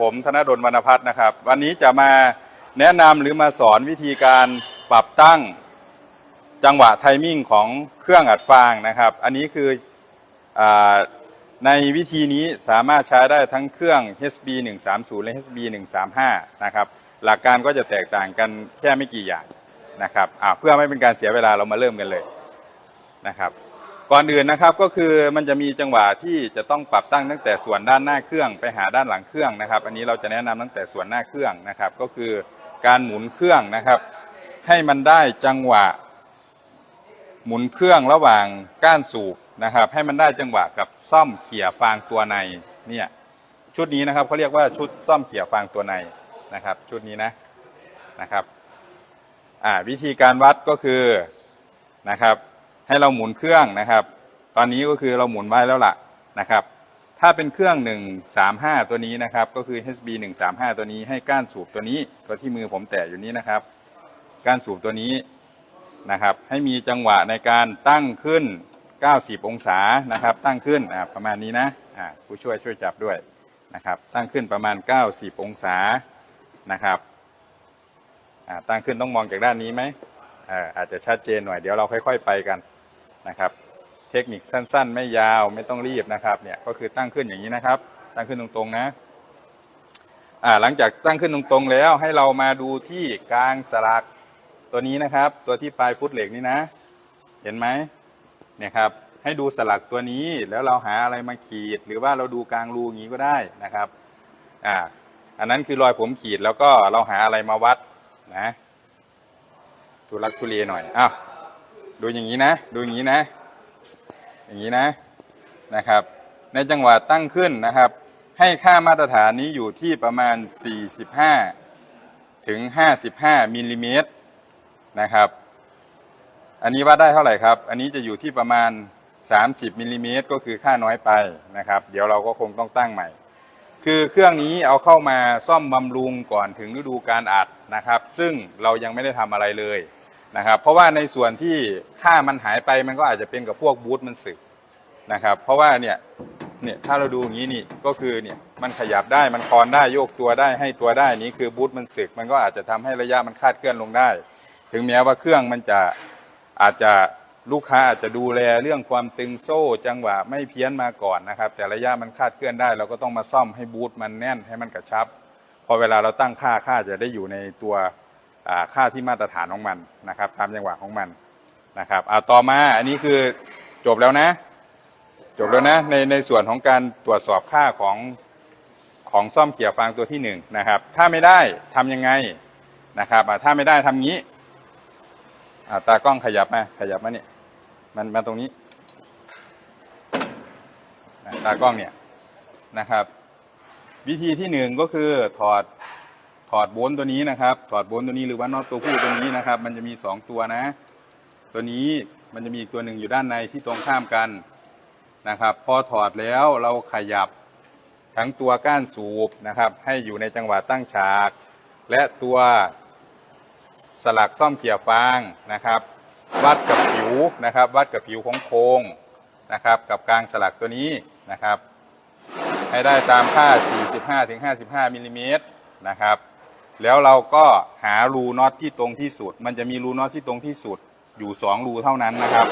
ผมธนดลวรรณพัฒน์นะครับ วันนี้จะมาแนะนำหรือมาสอนวิธีการปรับตั้งจังหวะไทมิ่งของเครื่องอัดฟางนะครับ อันนี้คืออในวิธีนี้สามารถใช้ได้ทั้งเครื่อง HB 130และ HB 135นะครับ หลักการก็จะแตกต่างกันแค่ไม่กี่อย่างนะครับเพื่อไม่เป็นการเสียเวลาเรามาเริ่มกันเลยนะครับ ก่อนอื่นนะครับก็คือมันจะมีจังหวะที่จะต้องปรับตั้งตั้งแต่ส่วนด้านหน้าเครื่องไปหาด้านหลังเครื่องนะครับ อันนี้เราจะแนะนำตั้งแต่ส่วนหน้าเครื่องนะครับ ก็คือการหมุนเครื่องนะครับ ให้มันได้จังหวะ หมุนเครื่องระหว่างก้านสูบนะครับ ให้มันได้จังหวะกับซ่อมเขี่ยฟางตัวในเนี่ยชุดนี้นะครับเขาเรียกว่าชุดซ่อมเขี่ยฟางตัวในนะครับ ชุดนี้นะนะครับวิธีการวัดก็คือนะครับ ให้เราหมุนเครื่องนะครับ ตอนนี้ก็คือเราหมุนไว้แล้วล่ะนะครับ ถ้าเป็นเครื่อง 135 ตัวนี้นะครับ ก็คือ HB 135 ตัวนี้ให้ก้านสูบตัวนี้ตัวที่มือผมแตะอยู่นี้นะครับ ก้านสูบตัวนี้นะครับ ให้มีจังหวะในการตั้งขึ้น 90 องศานะครับ ตั้งขึ้นประมาณนี้นะผู้ช่วยช่วยจับด้วยนะครับ ตั้งขึ้นประมาณ 90 องศานะครับตั้งขึ้นต้องมองจากด้านนี้ไหมอาจจะชัดเจนหน่อยเดี๋ยวเราค่อย ๆ ไปกัน นะครับ เทคนิคสั้นๆ ไม่ยาวไม่ต้องรีบนะครับเนี่ยก็คือตั้งขึ้นอย่างนี้นะครับ ตั้งขึ้นตรงๆนะอ่าหลังจากตั้งขึ้นตรงๆแล้วให้เรามาดูที่กลางสลักตัวนี้นะครับ ตัวที่ปลายฟุตเหล็กนี่นะ เห็นไหมเนี่ยครับให้ดูสลักตัวนี้แล้วเราหาอะไรมาขีด หรือว่าเราดูกลางรูอย่างนี้ก็ได้นะครับอ่าอันนั้นคือรอยผมขีดแล้วก็เราหาอะไรมาวัดนะทุลักทุเลหน่อยอ้าว ดูอย่างนี้นะ ดูอย่างนี้นะ อย่างนี้นะนะครับ ในจังหวะตั้งขึ้นนะครับ ให้ค่ามาตรฐานนี้อยู่ที่ประมาณ 45 ถึง 55มิลลิเมตรนะครับ อันนี้วัดได้เท่าไหร่ครับ อันนี้จะอยู่ที่ประมาณ 30มิลลิเมตรก็คือค่าน้อยไปนะครับ เดี๋ยวเราก็คงต้องตั้งใหม่ คือเครื่องนี้เอาเข้ามาซ่อมบำรุงก่อนถึงฤดูการอัดนะครับ ซึ่งเรายังไม่ได้ทำอะไรเลย นะครับ เพราะว่าในส่วนที่ค่ามันหายไปมันก็อาจจะเป็นกับพวกบูทมันสึกนะครับ เพราะว่าเนี่ยเนี่ยถ้าเราดูอย่างนี้นี่ก็คือเนี่ยมันขยับได้มันคลอนได้โยกตัวได้ให้ตัวได้นี้คือบูทมันสึก มันก็อาจจะทำให้ระยะมันคาดเคลื่อนลงได้ ถึงแม้ว่าเครื่องมันจะอาจจะลูกค้าอาจจะดูแลเรื่องความตึงโซ่ จังหวะไม่เพี้ยนมาก่อนนะครับ แต่ระยะมันคาดเคลื่อนได้ เราก็ต้องมาซ่อมให้บูทมันแน่นให้มันกระชับ พอเวลาเราตั้งค่าค่าจะได้อยู่ในตัว ค่าที่มาตรฐานของมันนะครับ ตามจังหวะของมันนะครับเอาต่อมาอันนี้คือจบแล้วนะ จบแล้วนะในในส่วนของการตรวจสอบค่าของของซ่อมเกี่ยวฟางตัวที่หนึ่งนะครับ ถ้าไม่ได้ทำยังไงนะครับถ้าไม่ได้ทำงี้าตากล้องขยับมาขยับมาเนี่ยมันมาตรงนี้ตากล้องเนี่ยนะครับ วิธีที่หนึ่งก็คือถอด ถอดโบนตัวนี้นะครับ ถอดโบนตัวนี้หรือว่าน็อตตัวผู้ตัวนี้นะครับ มันจะมีสองตัวนะ ตัวนี้มันจะมีอีกตัวหนึ่งอยู่ด้านในที่ตรงข้ามกันนะครับ พอถอดแล้วเราขยับทั้งตัวก้านสูบนะครับ ให้อยู่ในจังหวะตั้งฉาก และตัวสลักซ่อมเขี่ยฟางนะครับ วัดกับผิวนะครับ วัดกับผิวของโครงนะครับ กับกลางสลักตัวนี้นะครับ ให้ได้ตามค่า 45-55มิลลิเมตรนะครับ แล้วเราก็หารูน็อตที่ตรงที่สุด มันจะมีรูน็อตที่ตรงที่สุดอยู่ 2 รูเท่านั้นนะครับ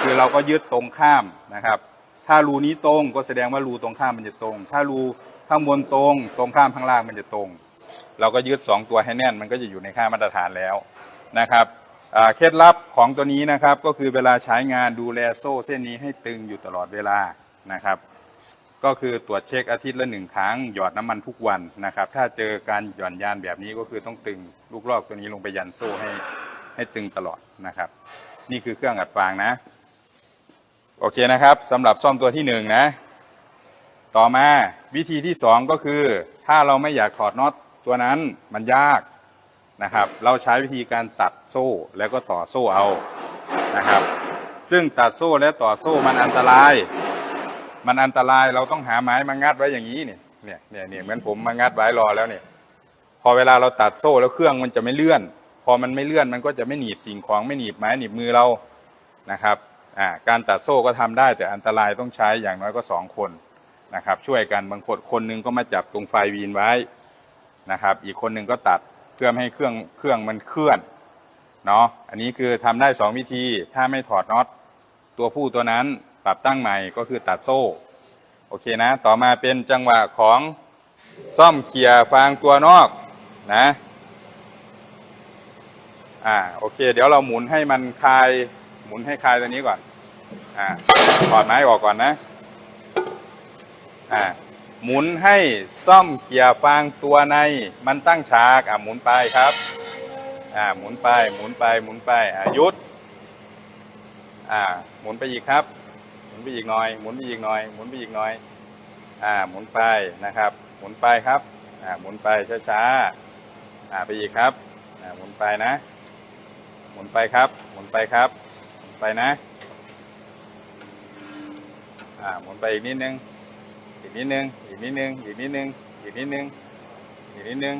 คือเราก็ยึดตรงข้ามนะครับ ถ้ารูนี้ตรงก็แสดงว่ารูตรงข้ามมันจะตรง ถ้ารูข้างบนตรง ตรงข้ามข้างล่างมันจะตรง เราก็ยึด 2 ตัวให้แน่น มันก็จะอยู่ในค่ามาตรฐานแล้วนะครับเคล็ดลับของตัวนี้นะครับก็คือเวลาใช้งานดูแลโซ่เส้นนี้ให้ตึงอยู่ตลอดเวลานะครับ ก็คือตรวจเช็คอาทิตย์ละหนึ่งครั้งหยอดน้ำมันทุกวันนะครับ ถ้าเจอการหย่อนยานแบบนี้ก็คือต้องตึงลูกลอกตัวนี้ลงไปยันโซ่ให้ให้ตึงตลอดนะครับ นี่คือเครื่องอัดฟางนะ โอเคนะครับสำหรับซ่อมตัวที่หนึ่งนะ ต่อมาวิธีที่สองก็คือ ถ้าเราไม่อยากถอดน็อตตัวนั้นมันยากนะครับ เราใช้วิธีการตัดโซ่แล้วก็ต่อโซ่เอานะครับ ซึ่งตัดโซ่และต่อโซ่มันอันตราย มันอันตรายเราต้องหาไม้มางัดไว้อย่างนี้เนี่ยเนี่ยเนี่ยเนี่ยเหมือนผมมางัดไว้รอแล้วเนี่ยพอเวลาเราตัดโซ่แล้วเครื่องมันจะไม่เลื่อน พอมันไม่เลื่อนมันก็จะไม่หนีบสิ่งของไม่หนีบไม้หนีบมือเรานะครับอ่าการตัดโซ่ก็ทำได้แต่อันตรายต้องใช้อย่างน้อยก็สองคนนะครับช่วยกันบางคนคนนึงก็มาจับตรงไฟวีนไว้นะครับอีกคนหนึ่งก็ตัดเพื่อให้เครื่องเครื่องมันเคลื่อนเนาะอันนี้คือทำได้สองวิธีถ้าไม่ถอดน็อตตัวผู้ตัวนั้น ปรับตั้งใหม่ก็คือตัดโซ่ โอเคนะ ต่อมาเป็นจังหวะของซ่อมเขี่ยฟางตัวนอกนะอ่าโอเค เดี๋ยวเราหมุนให้มันคลายหมุนให้คลายตัวนี้ก่อนอ่าถอดไม้ออกก่อนนะอ่าหมุนให้ซ่อมเขี่ยฟางตัวในมันตั้งฉากอ่าหมุนไปครับอ่าหมุนไปหมุนไปหมุนไปอ่าหยุดอ่าหมุนไปอีกครับ มุนไปอีกหน่อย หมุนไปอีกหน่อย หมุนไปอีกหน่อย อ่า หมุนไปนะครับ หมุนไปครับ อ่า หมุนไปช้าๆ อ่า ไปอีกครับ อ่า หมุนไปนะ หมุนไปครับ หมุนไปครับ หมุนไปนะ อ่า หมุนไปอีกนิดนึง อีกนิดนึง อีกนิดนึง อีกนิดนึง อีกนิดนึง อีกนิดนึง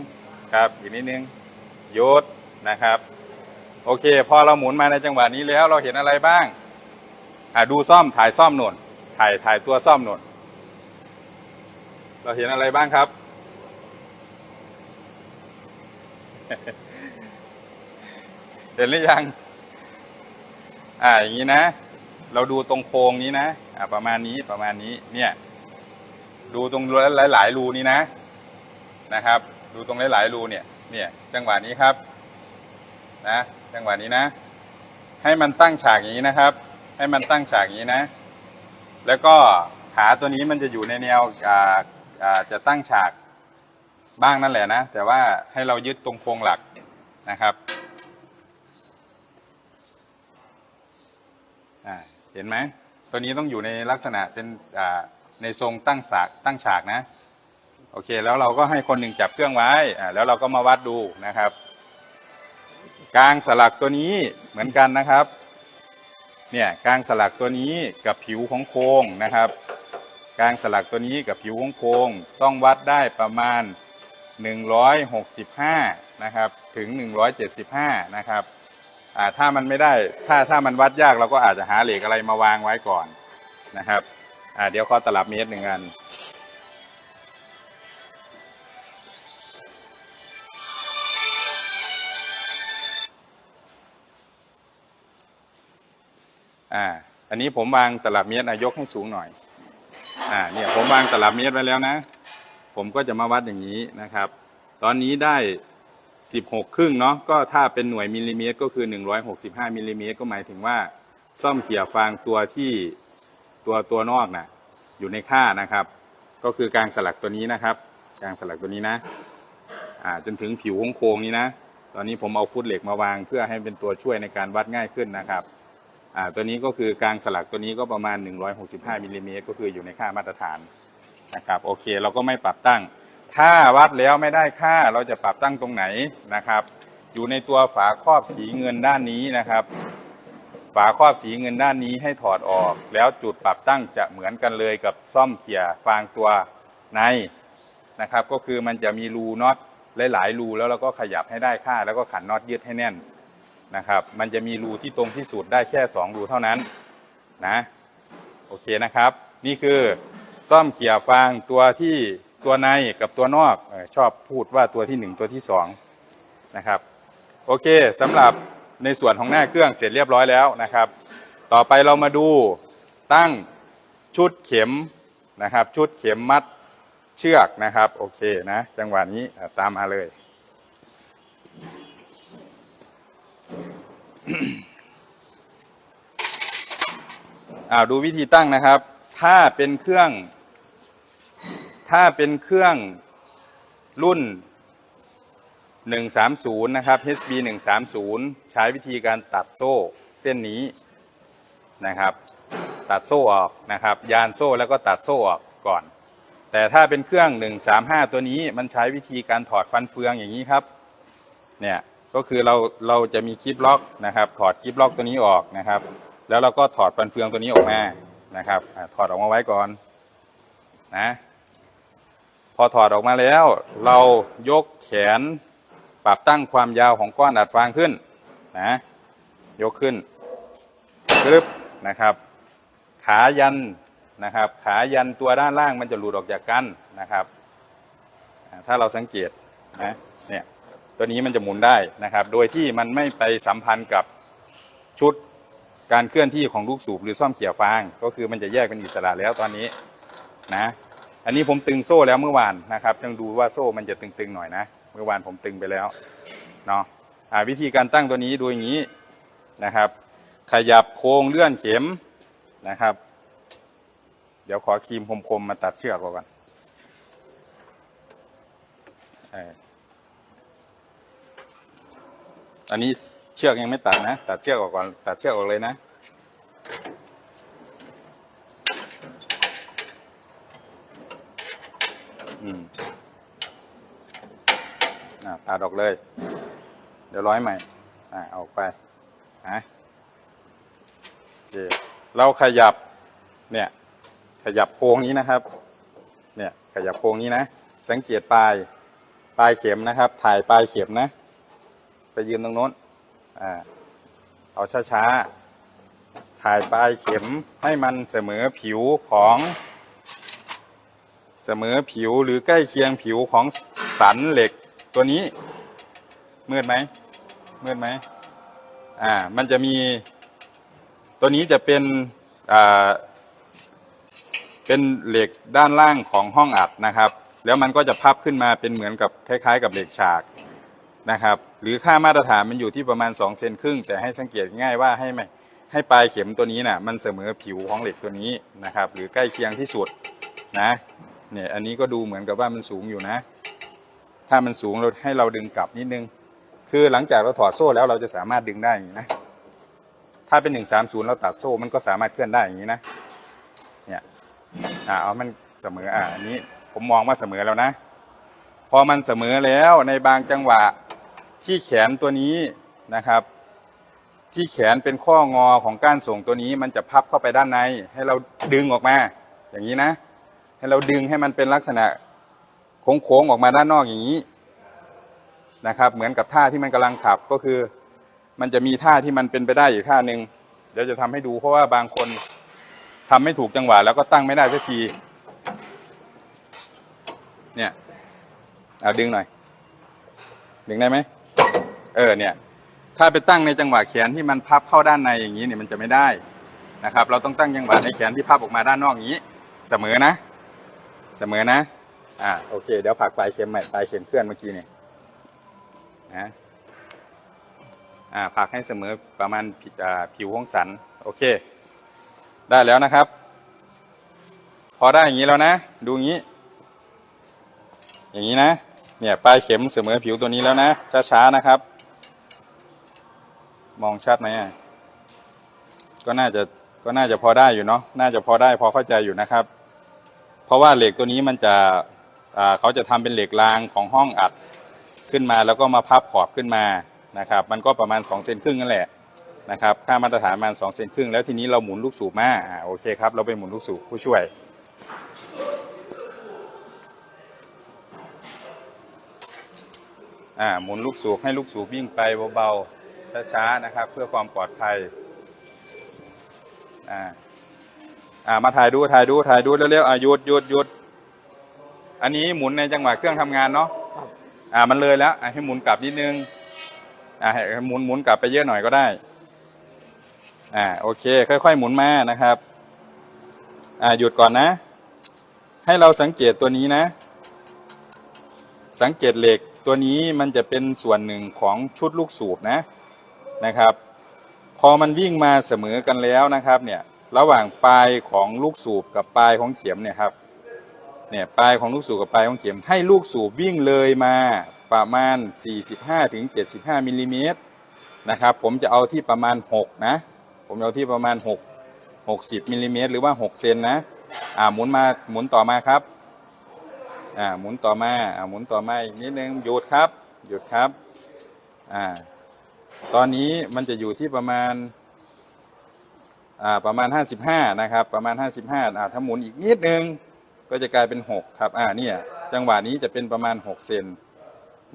ครับ อีกนิดนึงหยุดนะครับ โอเค พอเราหมุนมาในจังหวะนี้แล้วเราเห็นอะไรบ้าง อ่าดูซ่อมถ่ายซ่อมหนุนถ่ายถ่ายตัวซ่อมหนุนเราเห็นอะไรบ้างครับ เห็นหรือยัง อ่าอย่างนี้นะ เราดูตรงโครงนี้นะ อ่าประมาณนี้ประมาณนี้เนี่ย ดูตรงหลาย ๆ รูนี้นะนะครับ ดูตรงหลาย ๆ รูเนี่ย เนี่ย จังหวะนี้ครับ นะ จังหวะนี้นะ ให้มันตั้งฉากอย่างนี้นะครับ ให้มันตั้งฉากอย่างนี้นะ แล้วก็ขาตัวนี้มันจะอยู่ในแนวอ่าอ่าจะตั้งฉากบ้างนั่นแหละนะ แต่ว่าให้เรายึดตรงโครงหลักนะครับเห็นไหมตัวนี้ต้องอยู่ในลักษณะเป็นในทรงตั้งฉากตั้งฉากนะ โอเค แล้วเราก็ให้คนหนึ่งจับเครื่องไว้แล้วเราก็มาวัดดูนะครับ กลางสลักตัวนี้เหมือนกันนะครับ เนี่ยกลางสลักตัวนี้กับผิวของโครงนะครับ กลางสลักตัวนี้กับผิวของโครงต้องวัดได้ประมาณ 165 นะครับ ถึง 175 นะครับอ่าถ้ามันไม่ได้ถ้าถ้ามันวัดยากเราก็อาจจะหาเหล็กอะไรมาวางไว้ก่อนนะครับอ่าเดี๋ยวข้อตลับเมตรหนึ่งอัน อันนี้ผมวางตลับเมตรอะยกให้สูงหน่อย อ่า เนี่ยผมวางตลับเมตรไว้แล้วนะ ผมก็จะมาวัดอย่างนี้นะครับ ตอนนี้ได้16ครึ่งเนาะ ก็ถ้าเป็นหน่วยมิลลิเมตรก็คือ165มิลลิเมตรก็หมายถึงว่าซ่อมเขี่ยฟางตัวที่ตัวตัวนอกน่ะอยู่ในค่านะครับ ก็คือกลางสลักตัวนี้นะครับ กลางสลักตัวนี้นะ อ่า จนถึงผิวโค้งๆนี้นะ ตอนนี้ผมเอาฟุตเหล็กมาวางเพื่อให้เป็นตัวช่วยในการวัดง่ายขึ้นนะครับ อ่าตัวนี้ก็คือกลางสลักตัวนี้ก็ประมาณ 165มิลลิเมตรก็คืออยู่ในค่ามาตรฐานนะครับโอเคเราก็ไม่ปรับตั้ง ถ้าวัดแล้วไม่ได้ค่าเราจะปรับตั้งตรงไหนนะครับ อยู่ในตัวฝาครอบสีเงินด้านนี้นะครับ ฝาครอบสีเงินด้านนี้ให้ถอดออก แล้วจุดปรับตั้งจะเหมือนกันเลยกับซ่อมเขี่ยฟางตัวในนะครับ ก็คือมันจะมีรูน็อตหลายๆรูแล้วเราก็ขยับให้ได้ค่า แล้วก็ขันน็อตยึดให้แน่น นะครับ มันจะมีรูที่ตรงที่สุดได้แค่ 2 รูเท่านั้นนะโอเคนะครับ นี่คือซ่อมเขี่ยฟางตัวที่ตัวในกับตัวนอกชอบพูดว่าตัวที่หนึ่งตัวที่สองนะครับ โอเคสำหรับในส่วนของหน้าเครื่องเสร็จเรียบร้อยแล้วนะครับ ต่อไปเรามาดูตั้งชุดเข็มนะครับ ชุดเข็มมัดเชือกนะครับ โอเคนะ จังหวะนี้ตามมาเลย อ่าดูวิธีตั้งนะครับ ถ้าเป็นเครื่อง ถ้าเป็นเครื่องรุ่น 130 นะครับ HB 130 ใช้วิธีการตัดโซ่เส้นนี้นะครับ ตัดโซ่ออกนะครับ ยานโซ่แล้วก็ตัดโซ่ออกก่อน แต่ถ้าเป็นเครื่อง 135 ตัวนี้มันใช้วิธีการถอดฟันเฟืองอย่างนี้ครับ เนี่ย ก็คือเราเราจะมีคลิปล็อกนะครับ ถอดคลิปล็อกตัวนี้ออกนะครับ แล้วเราก็ถอดฟันเฟืองตัวนี้ออกมานะครับอะถอดออกมาไว้ก่อนนะพอถอดออกมาแล้ว เรายกแขนปรับตั้งความยาวของก้อนอัดฟางขึ้นนะยกขึ้นกรึบนะครับ ขายันนะครับ ขายันตัวด้านล่างมันจะหลุดออกจากกันนะครับ ถ้าเราสังเกตนะเนี่ย ตัวนี้มันจะหมุนได้นะครับ โดยที่มันไม่ไปสัมพันธ์กับชุดการเคลื่อนที่ของลูกสูบหรือซ่อมเขี่ยฟาง ก็คือมันจะแยกเป็นอิสระแล้วตอนนี้นะ อันนี้ผมตึงโซ่แล้วเมื่อวานนะครับต้องดูว่าโซ่มันจะตึงๆหน่อยนะ เมื่อวานผมตึงไปแล้วเนาะอ่าวิธีการตั้งตัวนี้ดูอย่างนี้นะครับ ขยับโค้งเลื่อนเข็มนะครับ เดี๋ยวขอครีมคมๆมาตัดเชือกก่อนเอันนี้เชือกยังไม่ตัดนะ ตัดเชือกออกก่อน ตัดเชือกออกเลยนะ อืมอ่าตัดออกเลย เดี๋ยวร้อยใหม่ อ่าเอาอกไปฮะโอเคเราขยับ เนี่ย ขยับโค้งนี้นะครับ เนี่ย ขยับโค้งนี้นะ สังเกตปลาย ปลายเข็มนะครับ ถ่ายปลายเข็มนะ ไปยืนตรงโน้นอ่าเอาช้าๆ ถ่ายปลายเข็มให้มันเสมอผิวของ เสมอผิวหรือใกล้เคียงผิวของสันเหล็กตัวนี้ มืดไหมมืดไหมอ่ามันจะมีตัวนี้จะเป็นอ่าเป็นเหล็กด้านล่างของห้องอัดนะครับ แล้วมันก็จะพับขึ้นมาเป็นเหมือนกับคล้าย ๆ กับเหล็กฉาก นะครับ หรือค่ามาตรฐานมันอยู่ที่ประมาณ2เซนครึ่งแต่ให้สังเกตง่ายว่าให้ไม่ให้ปลายเข็มตัวนี้น่ะมันเสมอผิวของเหล็กตัวนี้นะครับ หรือใกล้เคียงที่สุดนะเนี่ยอันนี้ก็ดูเหมือนกับว่ามันสูงอยู่นะ ถ้ามันสูงเราให้เราดึงกลับนิดนึง คือหลังจากเราถอดโซ่แล้วเราจะสามารถดึงได้อย่างนี้นะถ้าเป็น 130 เราตัดโซ่มันก็สามารถเคลื่อนได้อย่างนี้นะเนี่ยอ่าเอามันเสมออ่าอันนี้ผมมองว่าเสมอแล้วนะ พอมันเสมอแล้วในบางจังหวะ ที่แขนตัวนี้นะครับ ที่แขนเป็นข้องอของก้านส่งตัวนี้ มันจะพับเข้าไปด้านใน ให้เราดึงออกมา อย่างนี้นะ ให้เราดึงให้มันเป็นลักษณะโค้งๆออกมาด้านนอกอย่างนี้นะครับ เหมือนกับท่าที่มันกำลังขับก็คือ มันจะมีท่าที่มันเป็นไปได้อีกท่าหนึ่งเดี๋ยวจะทำให้ดูเพราะว่าบางคนทำไม่ถูกจังหวะแล้วก็ตั้งไม่ได้สักที เนี่ย เอาดึงหน่อย ดึงได้ไหม เออเนี่ยถ้าไปตั้งในจังหวะแขนที่มันพับเข้าด้านในอย่างนี้เนี่ยมันจะไม่ได้นะครับ เราต้องตั้งจังหวะในแขนที่พับออกมาด้านนอกอย่างนี้ เสมอนะ เสมอนะอ่าโอเค เดี๋ยวผักปลายเข็มใหม่ปลายเข็มเคลื่อนเมื่อกี้เนี่ยนะอ่าผักให้เสมอประมาณผิอ่าผิวของสันโอเค ได้แล้วนะครับ พอได้อย่างนี้แล้วนะ ดูอย่างนี้ อย่างนี้นะเนี่ยปลายเข็มเสมอผิวตัวนี้แล้วนะช้าๆนะครับ มองชัดไหมอะก็น่าจะก็น่าจะพอได้อยู่เนาะน่าจะพอได้พอเข้าใจอยู่นะครับ เพราะว่าเหล็กตัวนี้มันจะเขาจะทำเป็นเหล็กรางของห้องอัดขึ้นมาแล้วก็มาพับขอบขึ้นมานะครับ มันก็ประมาณ2เซนครึ่งนั่นแหละนะครับค่ามาตรฐานประมาณ2เซนครึ่งแล้วทีนี้เราหมุนลูกสูบมาอ่าโอเคครับ เราไปหมุนลูกสูบผู้ช่วยอ่าหมุนลูกสูบให้ลูกสูบวิ่งไปเบาๆ ช้าๆนะครับ เพื่อความปลอดภัยอ่าอ่ามาถ่ายดูถ่ายดูถ่ายดูเร็วๆอ่าหยุดหยุดหยุดอันนี้หมุนในจังหวะเครื่องทำงานเนาะครับอ่ามันเลยแล้วอ่าให้หมุนกลับนิดนึงอ่าให้หมุนหมุนกลับไปเยอะหน่อยก็ได้อ่าโอเค ค่อย ๆ หมุนมานะครับอ่าหยุดก่อนนะ ให้เราสังเกตตัวนี้นะ สังเกตเหล็กตัวนี้มันจะเป็นส่วนหนึ่งของชุดลูกสูบนะ นะครับ พอมันวิ่งมาเสมอกันแล้วนะครับเนี่ยระหว่างปลายของลูกสูบกับปลายของเข็มเนี่ยครับเนี่ยปลายของลูกสูบกับปลายของเข็มให้ลูกสูบวิ่งเลยมาประมาณ 45ถึง75มิลลิเมตรนะครับผมจะเอาที่ประมาณ 6 นะ ผมเอาที่ประมาณ 6 60มิลลิเมตรหรือว่า 6 เซนนะอ่าหมุนมาหมุนต่อมาครับอ่าหมุนต่อมาอ่าหมุนต่อมาอีกนิดนึงหยุดครับหยุดครับอ่า ตอนนี้มันจะอยู่ที่ประมาณประมาณ 55 นะครับ ประมาณ 55อ่าถ้าหมุนอีกนิดนึง ก็จะกลายเป็น 6 ครับ อ่าเนี่ยจังหวะนี้จะเป็นประมาณ 6 เซน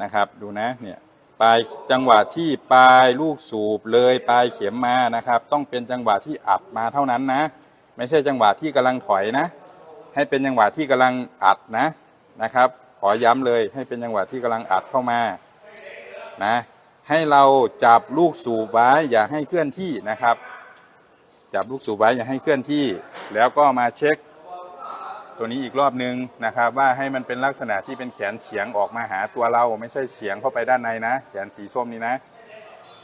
นะครับ ดูนะเนี่ยปลายจังหวะที่ปลายลูกสูบเลยปลายเข็มมานะครับ ต้องเป็นจังหวะที่อัดมาเท่านั้นนะ ไม่ใช่จังหวะที่กำลังถอยนะ ให้เป็นจังหวะที่กำลังอัดนะนะครับ ขอย้ำเลยให้เป็นจังหวะที่กำลังอัดเข้ามานะ ให้เราจับลูกสูบไว้อย่าให้เคลื่อนที่นะครับ จับลูกสูบไว้อย่าให้เคลื่อนที่ แล้วก็มาเช็ค ตัวนี้อีกรอบนึงนะครับ ว่าให้มันเป็นลักษณะที่เป็นแขนเฉียงออกมาหาตัวเราไม่ใช่เฉียงเข้าไปด้านในนะ แขนสีส้มนี้นะ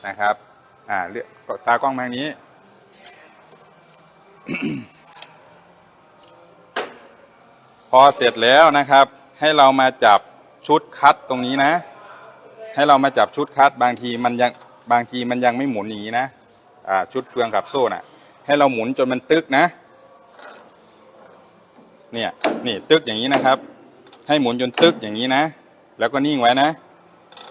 นะครับอ่าเลือกตากล้องมาทางนี้พอเสร็จแล้วนะครับ ให้เรามาจับชุดคัดตรงนี้นะ ให้เรามาจับชุดคัดบางทีมันยังบางทีมันยังไม่หมุนอย่างนี้นะอ่าชุดเฟืองกับโซ่น่ะ ให้เราหมุนจนมันตึกนะ เนี่ยนี่ตึกอย่างนี้นะครับ ให้หมุนจนตึกอย่างนี้นะ แล้วก็นิ่งไว้นะ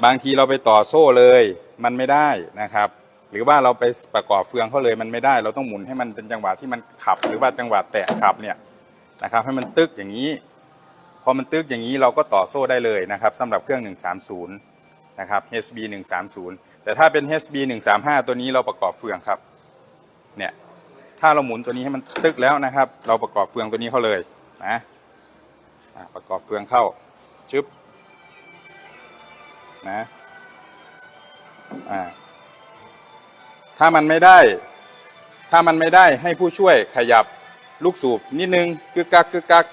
บางทีเราไปต่อโซ่เลยมันไม่ได้นะครับ หรือว่าเราไปประกอบเฟืองเขาเลยมันไม่ได้ เราต้องหมุนให้มันเป็นจังหวะที่มันขับ หรือว่าจังหวะแตะขับเนี่ยนะครับ ให้มันตึกอย่างนี้พอมันตึกอย่างนี้เราก็ต่อโซ่ได้เลยนะครับสำหรับเครื่อง 130 นะครับ HB 130แต่ถ้าเป็น HB 135ตัวนี้เราประกอบเฟืองครับ เนี่ย ถ้าเราหมุนตัวนี้ให้มันตึกแล้วนะครับ เราประกอบเฟืองตัวนี้เข้าเลยนะประกอบเฟืองเข้าชึบนะถ้ามันไม่ได้ ถ้ามันไม่ได้ให้ผู้ช่วยขยับลูกสูบนิดนึงกึกกักกึกกัก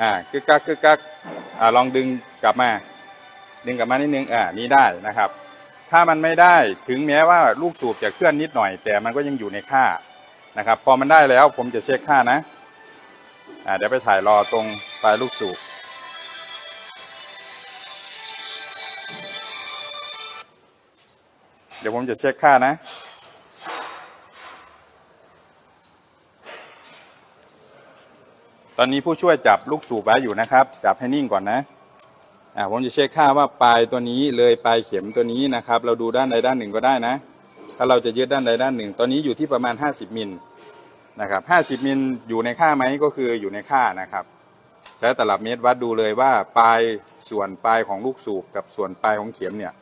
อ่ากึกกักกึกกักอ่าลองดึงกลับมา ดึงกลับมานิดนึงอ่านี่ได้นะครับ ถ้ามันไม่ได้ถึงแม้ว่าลูกสูบจะเคลื่อนนิดหน่อย แต่มันก็ยังอยู่ในค่านะครับ พอมันได้แล้วผมจะเช็คค่านะอ่าเดี๋ยวไปถ่ายรอตรงปลายลูกสูบเดี๋ยวผมจะเช็คค่านะตอนนี้ผู้ช่วยจับลูกสูบไว้อยู่นะครับ จับให้นิ่งก่อนนะ อ่าผมจะเช็คค่าว่าปลายตัวนี้เลยปลายเข็มตัวนี้นะครับ เราดูด้านใดด้านหนึ่งก็ได้นะ ถ้าเราจะยึดด้านใดด้านหนึ่ง ตอนนี้อยู่ที่ประมาณ 50มิลนะครับ50มิลอยู่ในค่าไหมก็คืออยู่ในค่านะครับใช้ตลับเมตรวัดดูเลยว่าปลายส่วนปลายของลูกสูบกับส่วนปลายของเข็มเนี่ย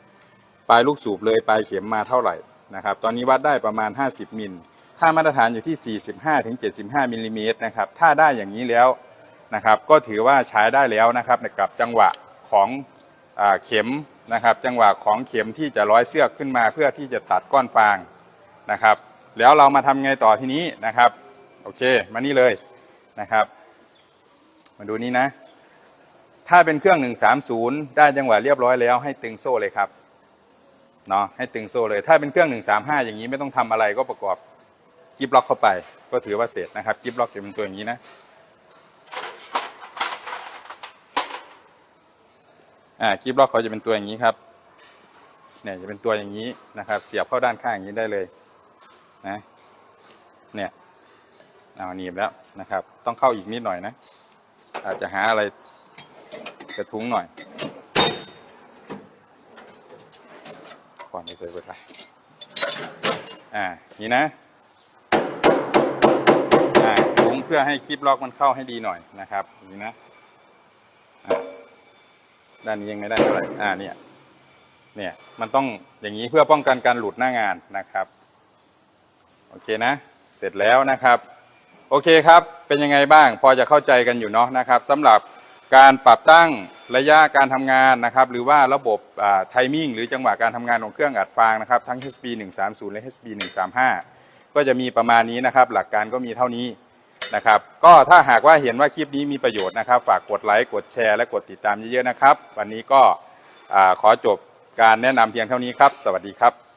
ปลายลูกสูบเลยปลายเข็มมาเท่าไหร่นะครับตอนนี้วัดได้ประมาณ 50มิลค่ามาตรฐานอยู่ที่ 45ถึง75มิลลิเมตรนะครับถ้าได้อย่างนี้แล้วนะครับก็ถือว่าใช้ได้แล้วนะครับกับจังหวะ ของอเข็มนะครับ จังหวะของเข็มที่จะร้อยเสื้อกขึ้นมาเพื่อที่จะตัดก้อนฟางนะครับ แล้วเรามาทำไงต่อทีนี้นะครับ โอเคมานี่เลยนะครับ มาดูนี่นะ ถ้าเป็นเครื่อง 130 ได้จังหวะเรียบร้อยแล้วให้ตึงโซ่เลยครับเนาะให้ตึงโซ่เลย ถ้าเป็นเครื่อง 135 อย่างนี้ไม่ต้องทำอะไรก็ประกอบกิฟล็อกเข้าไป ก็ถือว่าเสร็จนะครับกิฟล็อกจะเป็นตัวอย่างนี้นะ อ่ากิฟล็อกเขาจะเป็นตัวอย่างนี้ครับเนี่ยจะเป็นตัวอย่างนี้นะครับ เสียบเข้าด้านข้างอย่างนี้ได้เลยนะเนี่ยเอาหนีบแล้วนะครับ ต้องเข้าอีกนิดหน่อยนะ อาจจะหาอะไรกระทุ้งหน่อยก่อนจะเคยเปิดไปอ่านี่นะอ่าทุ้งเพื่อให้คลิปล็อกมันเข้าให้ดีหน่อยนะครับนี่นะ ด้านนี้ยังไม่ได้เท่าไหร่อ่าเนี่ยเนี่ยมันต้องอย่างนี้เพื่อป้องกันการหลุดหน้างานนะครับโอเคนะ เสร็จแล้วนะครับ โอเคครับ เป็นยังไงบ้าง พอจะเข้าใจกันอยู่เนาะนะครับสำหรับการปรับตั้งระยะการทำงานนะครับ หรือว่าระบบไทมิ่งหรือจังหวะการทำงานของเครื่องอัดฟางนะครับ ทั้ง HB 130และ HB 135ก็จะมีประมาณนี้นะครับ หลักการก็มีเท่านี้ นะครับ ก็ถ้าหากว่าเห็นว่าคลิปนี้มีประโยชน์นะครับ ฝากกดไลค์กดแชร์และกดติดตามเยอะๆนะครับ วันนี้ก็อขอจบการแนะนำเพียงเท่านี้ครับ สวัสดีครับ